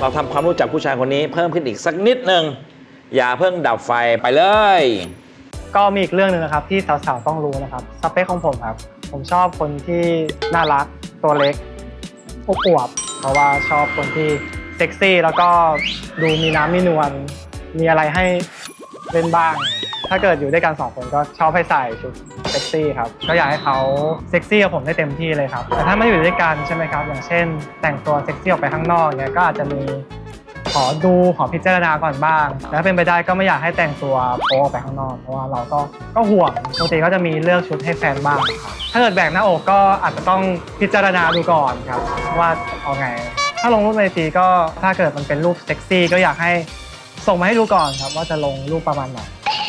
เราทำความรู้จักผู้ชายคนนี้เพิ่มขึ้นอีกสักนิดหนึ่งอย่าเพิ่งดับไฟไปเลย ก็มีอีกเรื่องหนึ่งนะครับที่สาวๆต้องรู้นะครับสเปคของผมครับ ผมชอบคนที่น่ารักตัวเล็กอบอวบเพราะว่าชอบคนที่เซ็กซี่แล้วก็ดูมีน้ำมีนวลมีอะไรให้เล่นบ้าง ถ้าเกิดอยู่ด้วยกันสองคนก็ชอบให้ใส่ชุดเซ็กซี่ครับ ก็อยากให้เขาเซ็กซี่กับผมได้เต็มที่เลยครับ แต่ถ้าไม่อยู่ด้วยกันใช่ไหมครับ อย่างเช่น แต่งตัวเซ็กซี่ออกไปข้างนอกเนี่ยก็อาจจะมีขอดูขอพิจารณาก่อนบ้าง แล้วเป็นไปได้ก็ไม่อยากให้แต่งตัวโป๊ออกไปข้างนอก เพราะว่าเราก็ก็ห่วงปกติก็จะมีเลือกชุดให้แฟนบ้างครับถ้าเกิดแบ่งหน้าอกก็อาจจะต้องพิจารณาดูก่อนครับ ว่าเอาไง ถ้าลงรูปในจีก็ถ้าเกิดมันเป็นรูปเซ็กซี่ก็อยากให้ส่งมาให้ดูก่อนครับ ว่าจะลงรูปประมาณไหน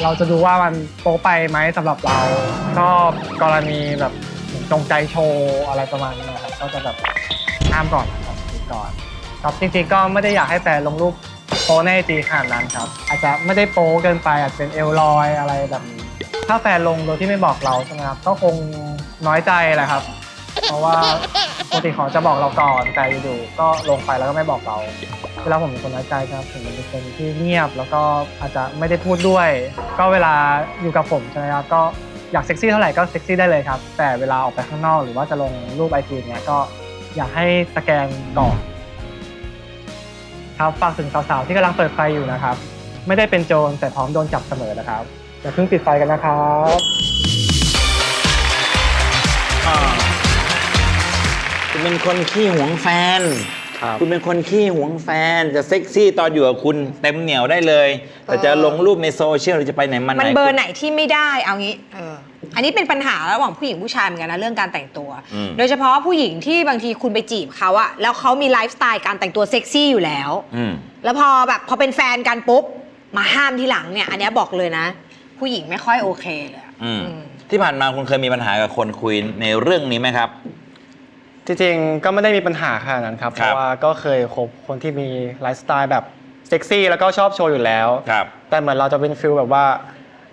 เราจะดูว่ามันโป๊ไปไหมสำหรับเราก็กรณีแบบจงใจโชว์อะไรประมาณนี้นะครับก็จะแบบห้ามก่อนนะครับก่อนครับจริงๆก็ไม่ได้อยากให้แฟนลงรูปโป๊ในไอจีขนาดนั้นครับ อาจจะไม่ได้โป๊เกินไปอาจจะเป็นเอลลอยอะไรแบบนี้ ถ้าแฟนลงโดยที่ไม่บอกเราใช่ไหมครับก็คงน้อยใจแหละครับ เพราะว่าปกติเขาจะบอกเราก่อนแต่อยู่ๆก็ลงไปแล้วก็ไม่บอกเรา เวลาผมเป็นคนน้อยใจครับผมเป็นคนที่เงียบ แล้วก็อาจจะไม่ได้พูดด้วย ก็เวลาอยู่กับผมใช่ไหมครับก็อยากเซ็กซี่เท่าไหร่ก็เซ็กซี่ได้เลยครับ แต่เวลาออกไปข้างนอกหรือว่าจะลงรูปไอจีเนี้ยก็อยากให้สแกนก่อนครับฝากถึงสาวๆที่กำลังเปิดไฟอยู่นะครับ ไม่ได้เป็นโจรแต่พร้อมโดนจับเสมอนะครับอย่าเพิ่งปิดไฟกันนะครับคุณเป็นคนขี้หวงแฟน ครับคุณเป็นคนขี้หวงแฟนจะเซ็กซี่ตอนอยู่กับคุณเต็มเหนียวได้เลย แต่จะลงรูปในโซเชียลหรือจะไปไหนมาไหนมันเบอร์ไหนที่ไม่ได้เอางี้เอออันนี้เป็นปัญหาระหว่างผู้หญิงผู้ชายเหมือนกันนะเรื่องการแต่งตัวอืมโดยเฉพาะผู้หญิงที่บางทีคุณไปจีบเขาอะแล้วเขามีไลฟ์สไตล์การแต่งตัวเซ็กซี่อยู่แล้วอืมแล้วพอแบบพอเป็นแฟนกันปุ๊บมาห้ามทีหลังเนี่ย อันเนี้ยบอกเลยนะ ผู้หญิงไม่ค่อยโอเคเลยอะอืมอืมที่ผ่านมาคุณเคยมีปัญหากับคนคุยในเรื่องนี้ไหมครับ จริงๆก็ไม่ได้มีปัญหาขนาดนั้นครับเพครับ ราะว่าก็เคยคบคนที่มีไลฟ์สไตล์แบบเซ็กซี่แล้วก็ชอบโชว์อยู่แล้ว ครับ แต่เหมือนเราจะเป็นฟิลแบบว่า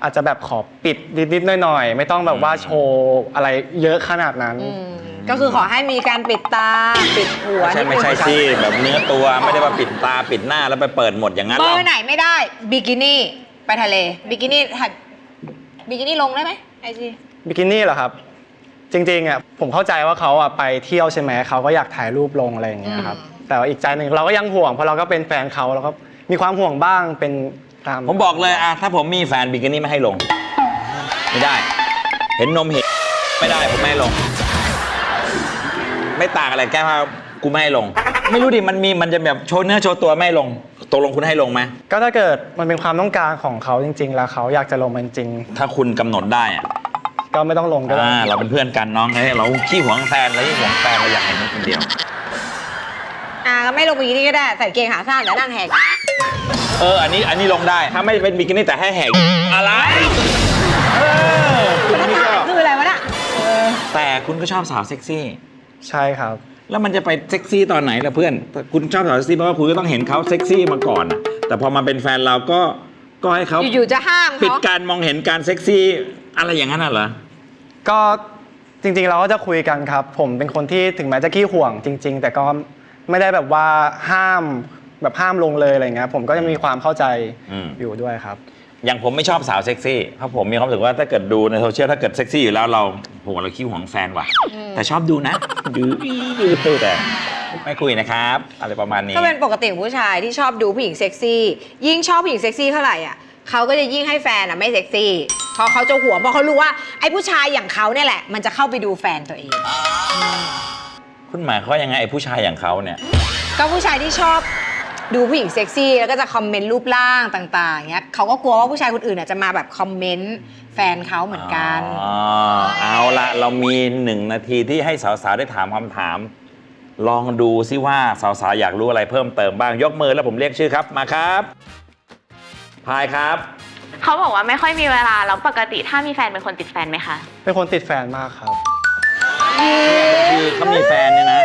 อาจจะแบบขอปิดนิดๆหน่อยๆไม่ต้องแบบว่าโชว์อะไรเยอะขนาดนั้น อืมก็คือขอให้มีการปิดตาปิดหัวไม่ใช่นิดนึงไม่ใช่สิแบบเนื้อตัวไม่ได้ว่าปิดตาปิดหน้าแล้วไปเปิดหมดอย่างนั้นเบหรออกร์ไหนไม่ได้บิกินี่ไปทะเลบิกินี่ถ่ายบิกินี่ลงได้ไหมไอจีบิกินี่เหรอครับ จริงๆอะผมเข้าใจว่าเขาอะไปเที่ยวใช่ไหมเขาก็อยากถ่ายรูปลงอะไรอย่างเงี้ยครับ แต่ว่าอีกใจหนึ่งเราก็ยังห่วงเพราะเราก็เป็นแฟนเขาเราก็มีความห่วงบ้างเป็นตามผมบอกเลยอะถ้าผมมีแฟนบิกินี่ไม่ให้ลง ไม่ได้ เห็นนมเห็นไม่ได้ผมไม่ให้ลง ไม่ต่างอะไรแค่ว่ากูไม่ให้ลง ไม่รู้ดิมันมีมันจะแบบโชว์เนื้อโชว์ตัวไม่ให้ลงตกลงคุณให้ลงไหมก็ถ้าเกิดมันเป็นความต้องการของเขาจริง ๆ แล้วเขาอยากจะลงมันจริง ถ้าคุณกำหนดได้อะ ก็ไม่ต้องลงก็ได้อ่าเราเป็นเพื่อนกันน้องเฮ้ยเราขี้หวงแฟนเรายิ่งหวงแฟนเราอยากเห็นมันคนเดียว อ่าก็ไม่ลงบิกินี่ก็ได้ใส่เกงขาสั้นแล้วนั่งแหกเออ อันนี้อันนี้ลงได้ ถ้าไม่เป็นบิกินี่แต่ให้แหกอะไร เออคุณนี่ก็คืออะไรวะน่ะแต่คุณก็ชอบสาวเซ็กซี่ ใช่ครับ แล้วมันจะไปเซ็กซี่ตอนไหนล่ะเพื่อน คุณชอบสาวเซ็กซี่เพราะว่าคุณก็ต้องเห็นเขาเซ็กซี่มาก่อนน่ะแต่พอมาเป็นแฟนเราก็ก็ให้เขาอยู่ๆจะห้ามปิดเขาการมองเห็นการเซ็กซี่อะไรอย่างนั้นน่ะเหรอ ก็จริงๆเราก็จะคุยกันครับ ผมเป็นคนที่ถึงแม้จะขี้ห่วงจริง ๆ แต่ก็ไม่ได้แบบว่าห้ามแบบห้ามลงเลยอะไรเงี้ยผมก็จะมีความเข้าใจอืม อยู่ด้วยครับ อย่างผมไม่ชอบสาวเซ็กซี่เพราะผมมีความรู้สึกว่าถ้าเกิดดูในโซเชียลถ้าเกิดเซ็กซี่อยู่แล้วเราโหเราขี้หวงแฟนว่ะ แต่ชอบดูนะ ดูดูแต่ไม่คุยนะครับ อะไรประมาณนี้ ก็เป็นปกติของผู้ชายที่ชอบดูผู้หญิงเซ็กซี่ ยิ่งชอบผู้หญิงเซ็กซี่เท่าไหร่อะ เขาก็จะยิ่งให้แฟนอะไม่เซ็กซี่เพราะเขาจะห่วงเพราะเขารู้ว่าไอ้ผู้ชายอย่างเขาเนี่ยแหละ มันจะเข้าไปดูแฟนตัวเอง คุณหมายเขามว่ายังไงไอ้ผู้ชายอย่างเขาเนี่ย ก็ผู้ชายที่ชอบดูผู้หญิงเซ็กซี่แล้วก็จะคอมเมนต์รูปร่างต่างๆเงี้ยเขาก็กลัวว่าผู้ชายคนอื่นอะจะมาแบบคอมเมนต์แฟนเขาเหมือนกัน อ๋อ เอาละเรามีหนึ่งนาทีที่ให้สาวๆ ได้ถามคำถาม ลองดูซิว่าสาวๆ อยากรู้อะไรเพิ่มเติมบ้าง ยกมือแล้วผมเรียกชื่อครับ มาครับ พายครับ เขาบอกว่าไม่ค่อยมีเวลา แล้วปกติถ้ามีแฟนเป็นคนติดแฟนไหมคะ เป็นคนติดแฟนมากครับ คือเขามีแฟนเนี่ยนะ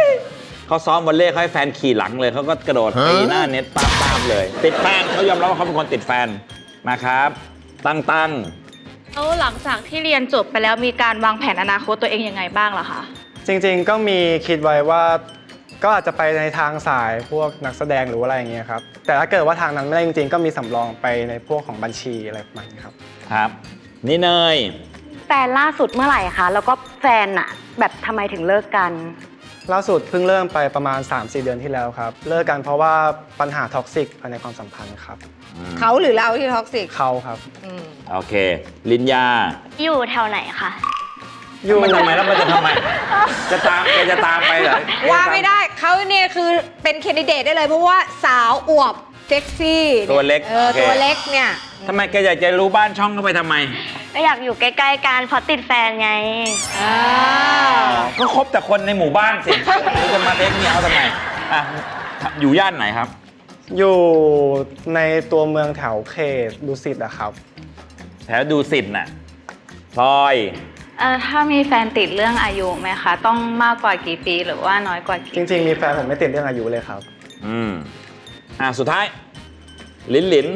เขาซ้อมวอลเล่เขาให้แฟนขี่หลังเลย เขาก็กระโดดตีหน้าเน็ตป้าป้ามๆเลย ติดแฟนเขายอมรับว่าเขาเป็นคนติดแฟน มาครับ ตั้งตั้งแล้วหลังจากที่เรียนจบไปแล้วมีการวางแผนอนาคตตัวเองยังไงบ้างล่ะคะ จริงๆก็มีคิดไว้ว่า ก็อาจจะไปในทางสายพวกนักแสดงหรือว่าอะไรอย่างเงี้ยครับ แต่ถ้าเกิดว่าทางนั้นไม่ได้จริงๆ ก็มีสำรองไปในพวกของบัญชีอะไรประมาณนี้ครับ ครับ นี่เนย แฟนล่าสุดเมื่อไหร่คะ แล้วก็แฟนอะแบบทำไมถึงเลิกกัน ล่าสุดเพิ่งเริ่มไปประมาณ 3-4 เดือนที่แล้วครับ เลิกกันเพราะว่าปัญหาท็อกซิกภายในความสัมพันธ์ครับ เขาหรือเราที่ท็อกซิกเขาครับ อืมโอเค ลินยาอยู่แถวไหนคะ อยู่ มันทำไมแล้วมันจะทำไม จะตามแกจะตามไปเหรอว่าไม่ได้ เขาเนี่ยคือเป็นแคนดิเดตได้เลยเพราะว่าสาวอวบเซ็กซี่ตัวเล็กเออโอเค ตัวเล็กเนี่ย ทำไมแกอยากจะรู้บ้านช่องเข้าไปทำไม ก็อยากอยู่ใกล้ๆกันเพราะติดแฟนไงอ่าก็คบแต่คนในหมู่บ้านสิ แล้วจะมาเทคเมียเอาทำไมอะอยู่ย่านไหนครับ อยู่ในตัวเมืองแถวเขตดุสิตอะครับ แถวดูสิทธ์น่ะพลอย เอ่อถ้ามีแฟนติดเรื่องอายุไหมคะ ต้องมากกว่ากี่ปีหรือว่าน้อยกว่ากี่จริง ๆ มีแฟนผมไม่ติดเรื่องอายุเลยครับ อืมอะสุดท้าย ลินลิน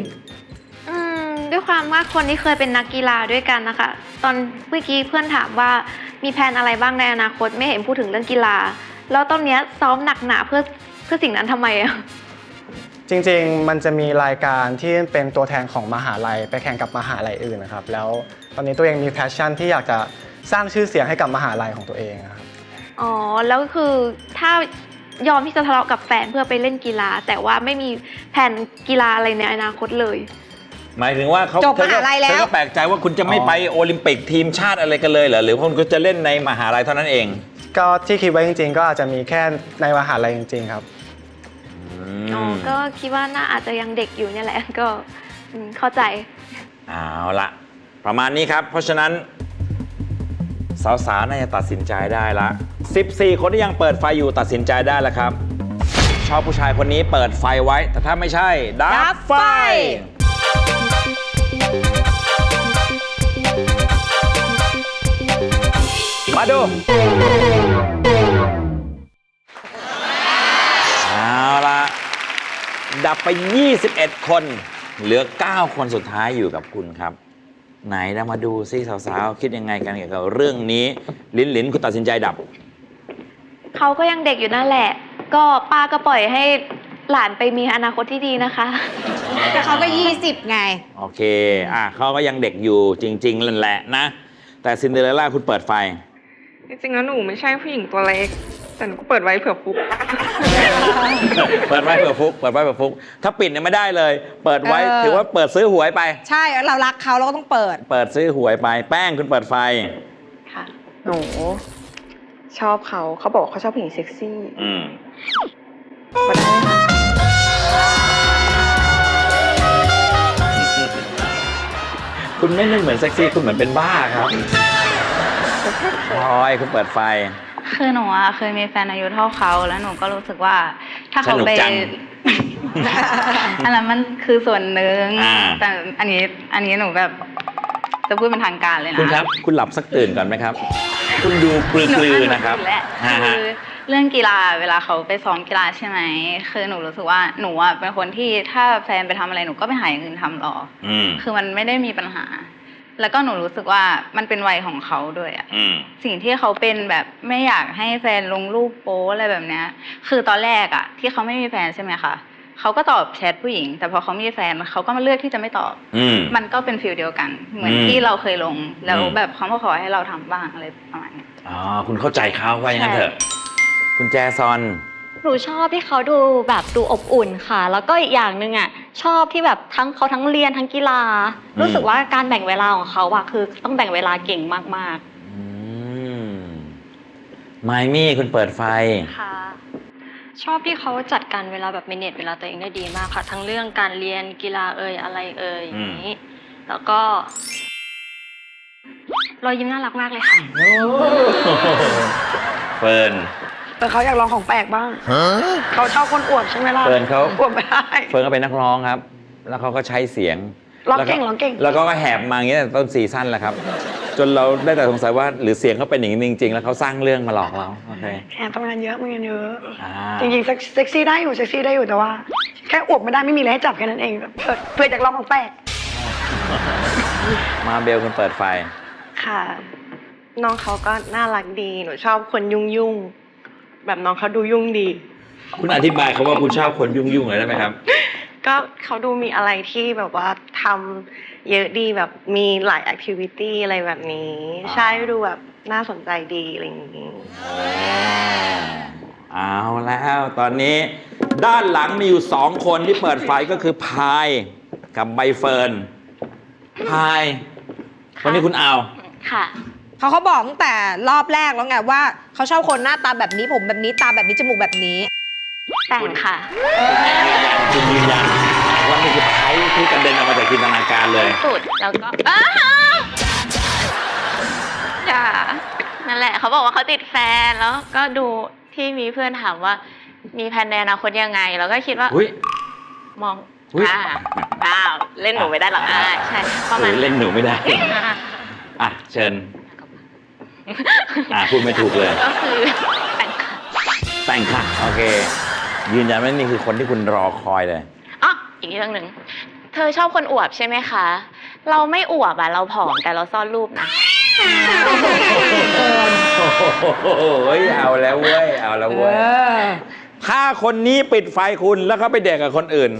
อืมด้วยความว่าคนที่เคยเป็นนักกีฬาด้วยกันนะคะ ตอนเมื่อกี้เพื่อนถามว่ามีแผนอะไรบ้างในอนาคตไม่เห็นพูดถึงเรื่องกีฬา แล้วตอนเนี้ยซ้อมหนักหนาเพื่อเพื่อสิ่งนั้นทำไมอะจริง ๆ มันจะมีรายการที่เป็นตัวแทนของมหาลัย ไปแข่งกับมหาลัยอื่นนะครับ แล้วตอนนี้ตัวเองมีแพชชั่นที่อยากจะ สร้างชื่อเสียงให้กับมหาลัยของตัวเองนะครับอ๋อ แล้วคือถ้ายอมที่จะทะเลาะกับแฟนเพื่อไปเล่นกีฬา แต่ว่าไม่มีแผนกีฬาอะไรในอนาคตเลย หมายถึงว่าเขาจบเธอก็มหาลัยแล้วเธอก็แปลกใจว่าคุณจะไม่อ๋อไปโอลิมปิกทีมชาติอะไรกันเลยเหรอหรือคุณก็จะเล่นในมหาลัยเท่านั้นเอง ก็ที่คิดไว้จริง ๆ ก็อาจจะมีแค่ในมหาลัยจริง ๆ ครับ อ๋อ ก็คิดว่าน่าอาจจะยังเด็กอยู่เนี่ยแหละ ก็อืมเข้าใจ เอาละประมาณนี้ครับ เพราะฉะนั้น สาวๆน่าจะตัดสินใจได้ละ 14 คนที่ยังเปิดไฟอยู่ตัดสินใจได้แล้วครับ ชอบผู้ชายคนนี้เปิดไฟไว้ แต่ถ้าไม่ใช่ ดับไฟ มาดู เอาละดับไป 21 คน เหลือ 9 คนสุดท้ายอยู่กับคุณครับ ไหนเรามาดูซิสาวๆคิดยังไงกันเกี่ยวกับเรื่องนี้ ลินลินคุณตัดสินใจดับ เขาก็ยังเด็กอยู่นั่นแหละ ก็ป้าก็ปล่อยให้หลานไปมีอนาคตที่ดีนะคะ แต่เขาก็ยี่สิบไง โอเค อะเขาก็ยังเด็กอยู่จริงๆนั่นแหละนะ แต่ซินเดอเรลล่าคุณเปิดไฟ จริงๆแล้วหนูไม่ใช่ผู้หญิงตัวเล็ก แต่หนูก็เปิดไว้เผื่อฟุก เปิดไว้เผื่อฟุก เปิดไว้เผื่อฟุก ถ้าปิดเนี่ยไม่ได้เลย เปิดไว้เออ ถือว่าเปิดซื้อหวยไป ใช่เรารักเขาเราก็ต้องเปิด เปิดซื้อหวยไป แป้งคุณเปิดไฟ ค่ะ หนู ชอบเขาเขาบอกว่าเขาชอบผู้หญิงเซ็กซี่อืม มาได้ไหมคะคุณไม่ได้เหมือนเซ็กซี่ คุณเหมือนเป็นบ้าครับพลอยคุณเปิดไฟ คือหนูอะเคยมีแฟนอายุเท่าเขา แล้วหนูก็รู้สึกว่า ถ้าเขาสนุกไปจัง อันนั้นมันคือส่วนหนึ่งอ่า แต่อันนี้อันนี้หนูแบบจะพูดเป็นทางการเลยนะคุณครับ คุณหลับสักตื่นก่อนไหมครับ คุณดูปลือๆนะครับ หและฮะคืฮะอเรื่องกีฬาเวลาเขาไปซ้อมกีฬาใช่ไหมคือหนูรู้สึกว่าหนูอะเป็นคนที่ถ้าแฟนไปทำอะไรหนูก็ไปหาอย่างอื่นทำรอ อืม คือมันไม่ได้มีปัญหา แล้วก็หนูรู้สึกว่ามันเป็นวัยของเขาด้วยอะอืม สิ่งที่เขาเป็นแบบไม่อยากให้แฟนลงรูปโป๊อะไรแบบเนี้ย คือตอนแรกอะที่เขาไม่มีแฟนใช่ไหมคะเขาก็ตอบแชทผู้หญิง แต่พอเขามีแฟนเขาก็มาเลือกที่จะไม่ตอบ อืม มันก็เป็นฟิลเดียวกัน เหมือนอืมที่เราเคยลง แล้วอืม แบบเขามาขอให้เราทำบ้างอะไรประมาณเนี้ย อ๋อคุณเข้าใจเขาว่าอย่างนั้นเถอะ คุณแจซอน หนูชอบที่เขาดูแบบดูอบอุ่นค่ะ แล้วก็อีกอย่างหนึ่งอะชอบที่แบบทั้งเขาทั้งเรียนทั้งกีฬา อืม รู้สึกว่าการแบ่งเวลาของเขาอะคือต้องแบ่งเวลาเก่งมากอืมไมมี่คุณเปิดไฟ ๆค่ะ ชอบที่เขาจัดการเวลาแบบเมเนจเวลาตัวเองได้ดีมากค่ะ ทั้งเรื่องการเรียนกีฬาเอ่ยอะไรเอ่ยอย่างนี้ แล้วก็รอยยิ้มน่ารักมากเลยค่ะ เฟิร์น แต่เขาอยากลองของแปลกบ้าง เขาชอบคนอวบใช่ไหมล่ะเฟิร์นเขา อวบไม่ได้ เฟิร์นก็เป็นนักร้องครับ แล้วเขาก็ใช้เสียงร้องแล้วเก่งร้องเก่ง แล้วก็แหบมาอย่างเงี้ยตั้งแต่ต้นซีซั่นแหละครับ จนเราได้แต่สงสัยว่าหรือเสียงเขาเป็นอย่างนี้จริงๆ แล้วเขาสร้างเรื่องมาหลอกเราโอเคแอบทำงานเยอะทำงานเยอะ อ่าจริงๆเซ็กเซ็กซี่ได้อยู่เซ็กซี่ได้อยู่แต่ว่า แค่อวบไม่ได้ไม่มีอะไรให้จับแค่นั้นเองเผื่อเผื่ออยากลองของแปลกมาเบลคุณเปิดไฟ ค่ะ น้องเขาก็น่ารักดี หนูชอบคนยุ่งยุ่งๆ แบบน้องเขาดูยุ่งดี คุณอธิบายเขาว่าคุณชอบคนยุ่งๆเลยได้ไหมครับ ก็เขาดูมีอะไรที่แบบว่าทำเยอะดีแบบมีหลายแอคทิวิตี้อะไรแบบนี้ อ่า ใช่ดูแบบน่าสนใจดีอะไรอย่างนี้ เอาแล้วตอนนี้ ด้านหลังมีอยู่สองคนที่เปิดไฟก็คือพายกับใบเฟิร์นพายคนนี้คุณเอา ค่ะ เพราะเขาบอกตั้งแต่รอบแรกแล้วไงว่าเขาชอบคนหน้าตาแบบนี้ผมแบบนี้ตาแบบนี้จมูกแบบนี้ แต่งค่ะ คุณยืนยันว่านี่คือเขาที่กระเด็นออกมาจากจินตนาการเลย สุดแล้วก็อ้าจ้านั่นแหละ เขาบอกว่าเขาติดแฟนแล้วก็ดูที่มีเพื่อนถามว่า มีแผนในอนาคตยังไง แล้วก็คิดว่า อุ้ย มองอุ๊ย อ่าอ้าว เล่นหนูไม่ได้หรอกอ่าใช่ประมาณ เล่นหนูไม่ได้ อ่าอะเชิญ อะพูดไม่ถูกเลย ก็คือแต่งค่ะแต่งค่ะ โอเค ยืนยันว่านี่คือคนที่คุณรอคอยเลย อ๋ออีกเรื่องหนึ่งเธอชอบคนอวบใช่ไหมคะ เราไม่อวบอะเราผอมแต่เราซ่อนรูปนะ โอ้โหเอาแล้วเว้ย เอาแล้วเว้ย ถ้าคนนี้ปิดไฟคุณแล้วเขาไปเด็กกับคนอื่น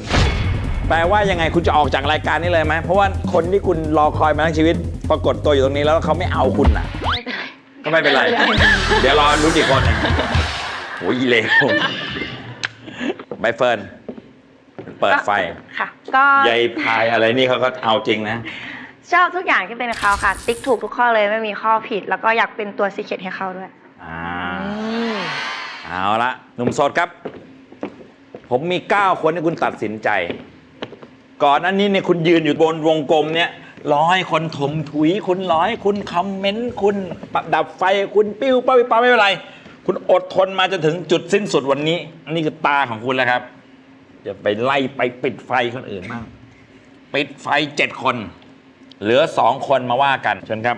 แปลว่ายังไงคุณจะออกจากรายการนี้เลยไหม เพราะว่าคนที่คุณรอคอยมาทั้งชีวิต ปรากฏตัวอยู่ตรงนี้แล้วเขาไม่เอาคุณน่ะ ก็ไม่เป็นไร เดี๋ยวรอรุ้นอีกคนหนึ่งโอ้ยเลวใบเฟิร์นเปิดไฟค่ะ ก็ยายพายอะไรนี่เขาก็เอาจริงนะ ชอบทุกอย่างที่เป็นเขาค่ะ ติ๊กถูกทุกข้อเลยไม่มีข้อผิด แล้วก็อยากเป็นตัวซีเคทให้เขาด้วยอ่าเอาละหนุ่มโสดครับ ผมมี 9 คนให้คุณตัดสินใจ ก่อนอันนี้เนี่ยคุณยืนอยู่บนวงกลมเนี่ย ร้อยคนถมถุยคุณร้อยคุณคอมเมนต์คุณดับไฟคุณปิ้วป้าปิ้วป้าไม่เป็นไร คุณอดทนมาจนถึงจุดสิ้นสุดวันนี้อันนี้คือตาของคุณแล้วครับจะไปไล่ไปปิดไฟคนอื่นบ้างปิดไฟเจ็ดคน เหลือสองคนมาว่ากันเชิญครับ